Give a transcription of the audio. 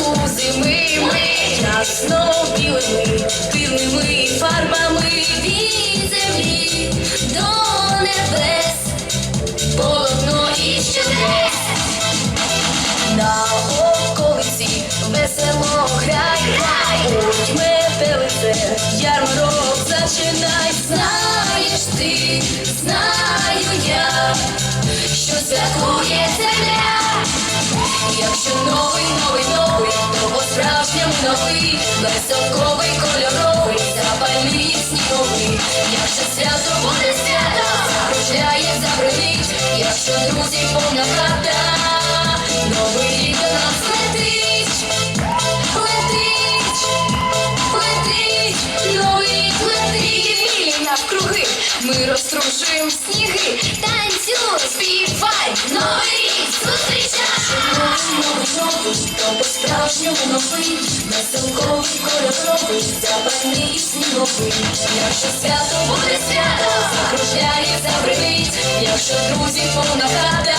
ранку зими ми ясно білими, білими фарбами від землі до небес, полотно і чудес. На околиці весело грай, ой, метелице, ярмарок зачинай, знаєш ти, знаю я, що святкує земля. Новий, веселковий, кольоровий, запальний сніговий. Якщо свято буде свято, закружляє, забринить, якщо друзі повна хата, новий рік до нас летить, летить, летить, новий летить, мілі навкруги, ми розтрушуємо сніги, Новий, новий, то по-справжньому новий, веселковий, кольоровий, запальний і сніговий. Якщо свято буде свято, закружляється привіт, якщо друзі повна хата,